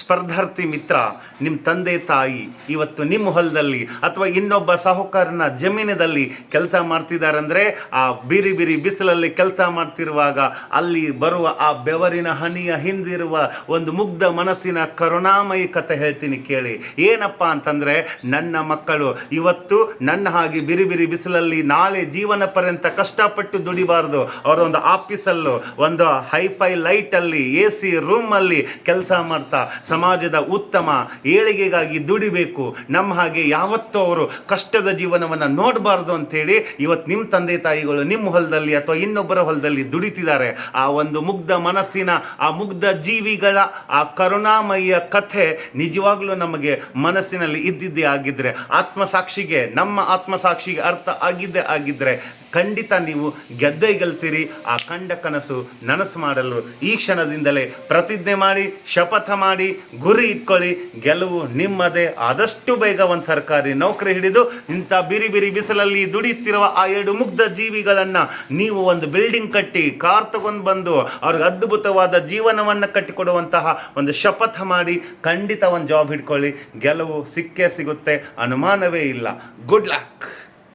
ಸ್ಪರ್ಧಾರ್ಥಿ ಮಿತ್ರ ನಿಮ್ಮ ತಂದೆ ತಾಯಿ ಇವತ್ತು ನಿಮ್ಮ ಹೊಲದಲ್ಲಿ ಅಥವಾ ಇನ್ನೊಬ್ಬ ಸಾಹುಕಾರನ ಜಮೀನದಲ್ಲಿ ಕೆಲಸ ಮಾಡ್ತಿದ್ದಾರಂದ್ರೆ ಆ ಬಿರಿ ಬಿರಿ ಬಿಸಿಲಲ್ಲಿ ಕೆಲಸ ಮಾಡ್ತಿರುವಾಗ ಅಲ್ಲಿ ಬರುವ ಆ ಬೆವರಿನ ಹನಿಯ ಹಿಂದಿರುವ ಒಂದು ಮುಗ್ಧ ಮನಸ್ಸಿನ ಕರುಣಾಮಯಿ ಕಥೆ ಹೇಳ್ತೀನಿ ಕೇಳಿ. ಏನಪ್ಪ ಅಂತಂದರೆ ನನ್ನ ಮಕ್ಕಳು ಇವತ್ತು ನನ್ನ ಹಾಗೆ ಬಿರಿ ಬಿರಿ ಬಿಸಿಲಲ್ಲಿ ನಾಳೆ ಜೀವನ ಪರ್ಯಂತ ಕಷ್ಟಪಟ್ಟು ದುಡಿಬಾರ್ದು. ಅವರೊಂದು ಆಫೀಸಲ್ಲೂ, ಒಂದು ಹೈಫೈ ಲೈಟಲ್ಲಿ, ಎ ಸಿ ರೂಮಲ್ಲಿ ಕೆಲಸ ಮಾಡ್ತಾ ಸಮಾಜದ ಉತ್ತಮ ಏಳಿಗೆಗಾಗಿ ದುಡಿಬೇಕು. ನಮ್ಮ ಹಾಗೆ ಯಾವತ್ತೂ ಅವರು ಕಷ್ಟದ ಜೀವನವನ್ನು ನೋಡಬಾರ್ದು ಅಂತೇಳಿ ಇವತ್ತು ನಿಮ್ಮ ತಂದೆ ತಾಯಿಗಳು ನಿಮ್ಮ ಹೊಲದಲ್ಲಿ ಅಥವಾ ಇನ್ನೊಬ್ಬರ ಹೊಲದಲ್ಲಿ ದುಡಿತಿದ್ದಾರೆ. ಆ ಒಂದು ಮುಗ್ಧ ಮನಸ್ಸಿನ, ಆ ಮುಗ್ಧ ಜೀವಿಗಳ, ಆ ಕರುಣಾಮಯ ಕಥೆ ನಿಜವಾಗ್ಲೂ ನಮಗೆ ಮನಸ್ಸಿನಲ್ಲಿ ಇದ್ದಿದ್ದೇ ಆಗಿದ್ದರೆ ಆತ್ಮಸಾಕ್ಷಿಗೆ, ನಮ್ಮ ಆತ್ಮಸಾಕ್ಷಿಗೆ ಅರ್ಥ ಆಗಿದ್ದೇ ಆಗಿದ್ದರೆ ಖಂಡಿತ ನೀವು ಗೆದ್ದೇ ಗೆಲ್ತೀರಿ ಆ ಕಂಡ ಕನಸು ನನಸು ಮಾಡಲು ಈ ಕ್ಷಣದಿಂದಲೇ ಪ್ರತಿಜ್ಞೆ ಮಾಡಿ, ಶಪಥ ಮಾಡಿ ಗುರಿ ಇಟ್ಕೊಳ್ಳಿ, ಗೆಲುವು ನಿಮ್ಮದೇ ಆದಷ್ಟು ಬೇಗ ಒಂದು ಸರ್ಕಾರಿ ನೌಕರಿ ಹಿಡಿದು ಇಂಥ ಬಿರಿ ಬಿರಿ ಬಿಸಿಲಲ್ಲಿ ದುಡಿಯುತ್ತಿರುವ ಆ ಎರಡು ಮುಗ್ಧ ಜೀವಿಗಳನ್ನು ನೀವು ಒಂದು ಬಿಲ್ಡಿಂಗ್ ಕಟ್ಟಿ, ಕಾರ್ ತಗೊಂಡು ಬಂದು ಅವ್ರಿಗೆ ಅದ್ಭುತವಾದ ಜೀವನವನ್ನು ಕಟ್ಟಿಕೊಡುವಂತಹ ಒಂದು ಶಪಥ ಮಾಡಿ ಖಂಡಿತ ಒಂದು ಜಾಬ್ ಹಿಡ್ಕೊಳ್ಳಿ. ಗೆಲುವು ಸಿಕ್ಕೇ ಸಿಗುತ್ತೆ, ಅನುಮಾನವೇ ಇಲ್ಲ. Good luck